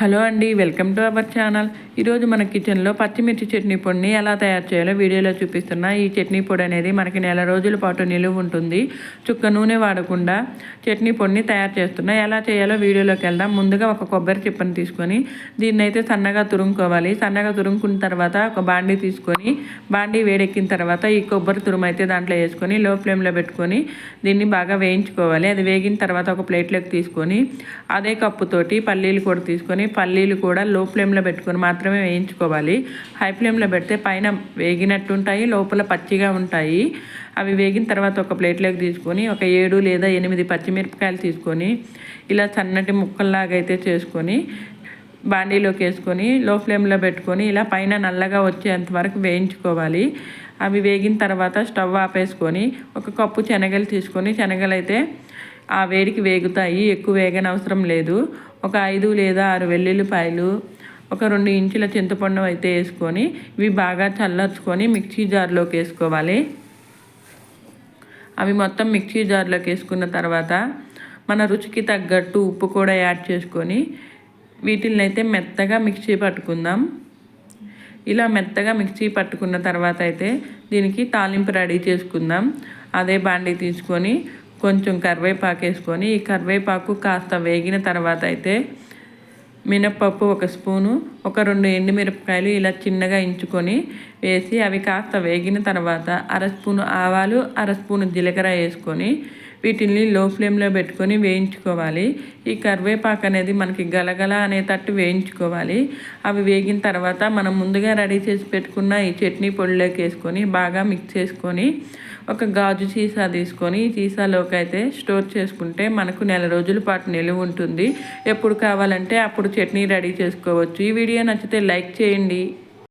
Hello అండి welcome to our channel. ఈరోజు మన కిచెన్లో పచ్చిమిర్చి చట్నీ పొడిని ఎలా తయారు చేయాలో వీడియోలో చూపిస్తున్నా. ఈ చట్నీ పొడి అనేది మనకి నెల రోజుల పాటు నిలువ ఉంటుంది. చుక్క నూనె వాడకుండా చట్నీ పొడిని తయారు చేస్తున్నా. ఎలా చేయాలో వీడియోలోకి వెళ్దాం. ముందుగా ఒక కొబ్బరి చిప్పని తీసుకొని దీన్ని అయితే సన్నగా తురుముకోవాలి. సన్నగా తురుముకున్న తర్వాత ఒక బాండీ తీసుకొని బాండీ వేడెక్కిన తర్వాత ఈ కొబ్బరి తురుము అయితే దాంట్లో వేసుకొని లో ఫ్లేమ్లో పెట్టుకొని దీన్ని బాగా వేయించుకోవాలి. అది వేగిన తర్వాత ఒక ప్లేట్లోకి తీసుకొని అదే కప్పుతోటి పల్లీలు కూడా తీసుకొని పల్లీలు కూడా లో ఫ్లేమ్లో పెట్టుకొని మాత్రమే వేయించుకోవాలి. హై ఫ్లేమ్లో పెడితే పైన వేగినట్టు ఉంటాయి లోపల పచ్చిగా ఉంటాయి. అవి వేగిన తర్వాత ఒక ప్లేట్లోకి తీసుకొని ఒక ఏడు లేదా ఎనిమిది పచ్చిమిరపకాయలు తీసుకొని ఇలా సన్నటి ముక్కల్లాగా అయితే చేసుకొని బాండీలోకి వేసుకొని లో ఫ్లేమ్లో పెట్టుకొని ఇలా పైన నల్లగా వచ్చేంత వరకు వేయించుకోవాలి. అవి వేగిన తర్వాత స్టవ్ ఆపేసుకొని ఒక కప్పు శనగలు తీసుకొని శనగలు అయితే ఆ వేడికి వేగుతాయి ఎక్కువ వేగనవసరం లేదు. ఒక ఐదు లేదా ఆరు వెల్లుల్లిపాయలు ఒక రెండు ఇంచుల చింతపండు అయితే వేసుకొని ఇవి బాగా చల్లర్చుకొని మిక్సీ జార్లోకి వేసుకోవాలి. అవి మొత్తం మిక్సీ జార్లోకి వేసుకున్న తర్వాత మన రుచికి తగ్గట్టు ఉప్పు కూడా యాడ్ చేసుకొని వీటిని అయితే మెత్తగా మిక్సీ పట్టుకుందాం. ఇలా మెత్తగా మిక్సీ పట్టుకున్న తర్వాత అయితే దీనికి తాలింపు రెడీ చేసుకుందాం. అదే బాండీ తీసుకొని కొంచెం కరివేపాకు వేసుకొని ఈ కరివేపాకు కాస్త వేగిన తర్వాత అయితే మినప్పప్పు ఒక స్పూను ఒక రెండు ఎండుమిరపకాయలు ఇలా చిన్నగా ఇంచుకొని వేసి అవి కాస్త వేగిన తర్వాత అర స్పూను ఆవాలు అర స్పూను జీలకర్ర వేసుకొని వీటిని లో ఫ్లేమ్లో పెట్టుకొని వేయించుకోవాలి. ఈ కరివేపాకు అనేది మనకి గలగల అనేటట్టు వేయించుకోవాలి. అవి వేగిన తర్వాత మనం ముందుగా రెడీ చేసి పెట్టుకున్న ఈ చట్నీ పొడిలోకి వేసుకొని బాగా మిక్స్ చేసుకొని ఒక గాజు సీసా తీసుకొని ఈ సీసాలోకి అయితే స్టోర్ చేసుకుంటే మనకు నెల రోజుల పాటు నిలువ ఉంటుంది. ఎప్పుడు కావాలంటే అప్పుడు చట్నీ రెడీ చేసుకోవచ్చు. ఈ వీడియో నచ్చితే లైక్ చేయండి.